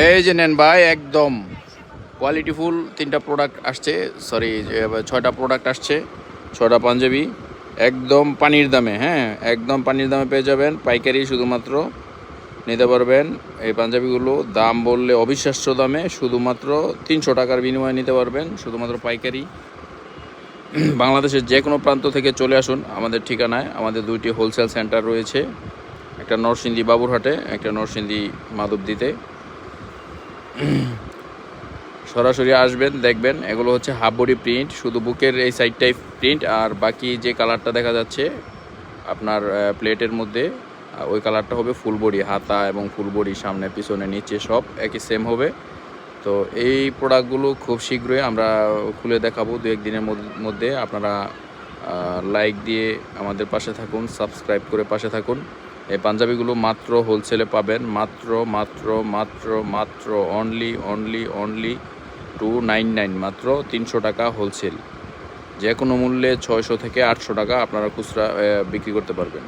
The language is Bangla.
এই যে নেন ভাই, একদম কোয়ালিটিফুল তিনটা প্রোডাক্ট আসছে সরি ছয়টা প্রোডাক্ট আসছে, ছয়টা পাঞ্জাবি, একদম পানির দামে হ্যাঁ একদম পানির দামে পেয়ে যাবেন, পাইকারি শুধুমাত্র, নিতে পারবেন, এই পাঞ্জাবিগুলো দাম বললে অবিশ্বাস্য দামে শুধুমাত্র তিনশো টাকার বিনিময়ে নিতে পারবেন, শুধুমাত্র পাইকারি। বাংলাদেশের যে কোনো প্রান্ত থেকে চলে আসুন, আমাদের ঠিকানায়, আমাদের দুইটি হোলসেল সেন্টার রয়েছে, একটা নরসিংদী বাবুরহাটে, একটা নরসিংদী মাধবদীতে। সরাসরি আসবেন, দেখবেন। এগুলো হচ্ছে হাফ বডি প্রিন্ট শুধু বুকের এই সাইডটাই প্রিন্ট আর বাকি যে কালারটা দেখা যাচ্ছে আপনার প্লেটের মধ্যে ওই কালারটা হবে ফুল বডি হাতা এবং ফুল বডি সামনে, পিছনে, নিচে, সব একই সেম হবে। তো এই প্রোডাক্টগুলো খুব শীঘ্রই আমরা খুলে দেখাবো দু একদিনের মধ্য- আপনারা লাইক দিয়ে আমাদের পাশে থাকুন সাবস্ক্রাইব করে পাশে থাকুন। এই পাঞ্জাবিগুলো মাত্র হোলসেলে পাবেন। মাত্র মাত্র মাত্র মাত্র only only only two nine nine মাত্র তিনশো টাকা হোলসেল যে কোনো মূল্যে ছয়শো থেকে আটশো টাকা আপনারা খুচরা বিক্রি করতে পারবেন।